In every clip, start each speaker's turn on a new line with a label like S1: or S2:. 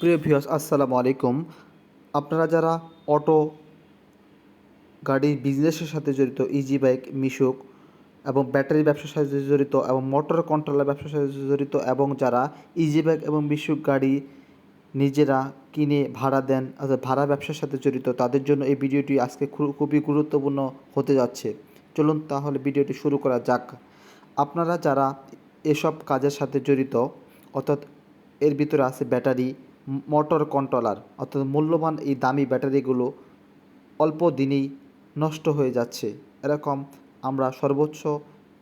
S1: প্রিয় ভিউয়ার্স, আসসালামু আলাইকুম। আপনারা যারা অটো গাড়ির বিজনেসের সাথে জড়িত ইজি বাইক মিশুক এবং ব্যাটারি ব্যবসার সাথে জড়িত এবং মোটর কন্ট্রোলার ব্যবসার সাথে জড়িত এবং যারা ইজি বাইক এবং মিশুক গাড়ি নিজেরা কিনে ভাড়া দেন, অর্থাৎ ভাড়া ব্যবসার সাথে জড়িত, তাদের জন্য এই ভিডিওটি আজকে খুবই গুরুত্বপূর্ণ হতে যাচ্ছে। চলুন তাহলে ভিডিওটি শুরু করা যাক। আপনারা যারা এসব কাজের সাথে জড়িত, অর্থাৎ এর ভিতরে আছে ব্যাটারি মোটর কন্ট্রোলার, অর্থাৎ মূল্যবান এই দামি ব্যাটারিগুলো অল্প দিনেই নষ্ট হয়ে যাচ্ছে। এরকম আমরা সর্বোচ্চ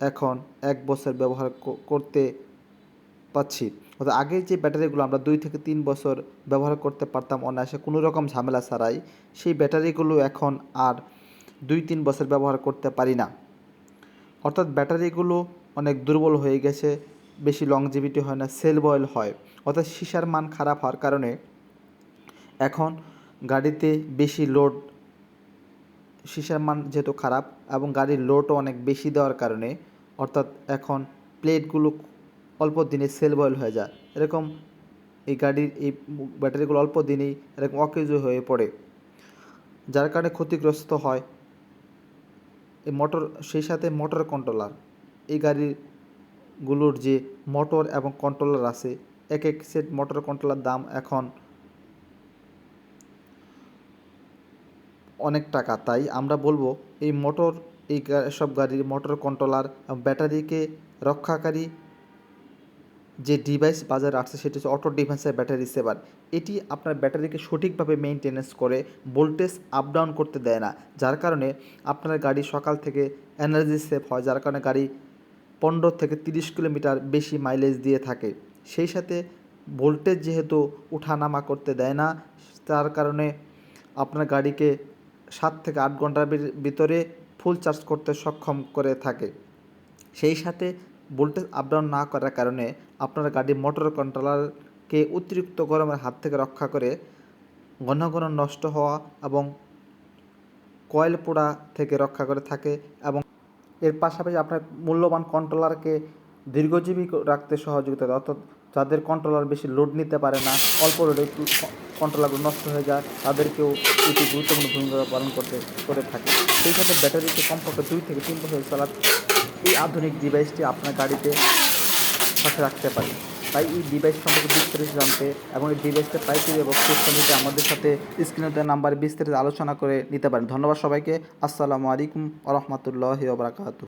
S1: এখন এক বছর ব্যবহার করতে পাচ্ছি অর্থাৎ আগে যে ব্যাটারিগুলো আমরা দুই থেকে তিন বছর ব্যবহার করতে পারতাম অনায়াসে, কোনো রকম ঝামেলা ছাড়াই সেই ব্যাটারিগুলো এখন আর দুই তিন বছর ব্যবহার করতে পারি না। অর্থাৎ ব্যাটারিগুলো অনেক দুর্বল হয়ে গেছে বেশি লংজিভিটি হয় না সেল বয়েল হয়। অর্থাৎ সীসার মান খারাপ হওয়ার কারণে এখন গাড়িতে বেশি লোড সীসার মান যেহেতু খারাপ এবং গাড়ির লোডও অনেক বেশি দেওয়ার কারণে, অর্থাৎ এখন প্লেটগুলো অল্প দিনে সেল বয়েল হয়ে যায়। এরকম এই গাড়ির এই ব্যাটারিগুলো অল্প দিনেই এরকম অকেজ হয়ে পড়ে। যার কারণে ক্ষতিগ্রস্ত হয় এই মোটর সেই সাথে মোটর কন্ট্রোলার এই গাড়িগুলোর যে মোটর এবং কন্ট্রোলার আছে, এক এক সেট মোটর কন্ট্রোলার দাম এখন অনেক টাকা। তাই আমরা বলব, এই মোটর, এই সব গাড়ির মোটর কন্ট্রোলার ব্যাটারিকে রক্ষাকারী যে ডিভাইস বাজারে আসছে, সেটি হচ্ছে অটো ডিফেন্সের ব্যাটারি সেভার এটি আপনার ব্যাটারিকে সঠিকভাবে মেনটেনেন্স করে ভোল্টেজ আপ ডাউন করতে দেয় না। যার কারণে আপনার গাড়ি সকাল থেকে এনার্জি সেভ হয়, যার কারণে গাড়ি পনেরো থেকে তিরিশ কিলোমিটার বেশি মাইলেজ দিয়ে থাকে। সেই সাথে ভোল্টেজ যেহেতু উঠানামা করতে দেয় না, তার কারণে আপনার গাড়িকে সাত থেকে আট ঘণ্টার ভিতরে ফুল চার্জ করতে সক্ষম করে থাকে। সেই সাথে ভোল্টেজ আপ ডাউন না করার কারণে আপনার গাড়ির মোটর কন্ট্রোলারকে অতিরিক্ত গরমের হাত থেকে রক্ষা করে ঘন ঘন নষ্ট হওয়া এবং কয়েল পোড়া থেকে রক্ষা করে থাকে এবং এর পাশাপাশি আপনার মূল্যবান কন্ট্রোলারকে দীর্ঘজীবী রাখতে সহযোগিতা দেয়। অর্থাৎ যাদের কন্ট্রোলার বেশি লোড নিতে পারে না, অল্প লোডে কন্ট্রোলারগুলো নষ্ট হয়ে যায়, তাদেরকেও একটি গুরুত্বপূর্ণ ভূমিকা পালন করতে, করে থাকে। সেই সাথে ব্যাটারিতে কমপক্ষে দুই থেকে তিন বছর চালা এই আধুনিক ডিভাইসটি আপনার গাড়িতে সাথে রাখতে পারে। তাই এই ডিভাইস সম্পর্কে বিস্তারিত জানতে এবং এই ডিভাইসটা পাইতে এবং আমাদের সাথে স্ক্রিনে নাম্বারে বিস্তারিত আলোচনা করে নিতে পারেন। ধন্যবাদ সবাইকে। আসসালামু আলাইকুম রহমতুল্লাহি ওবরাকাতু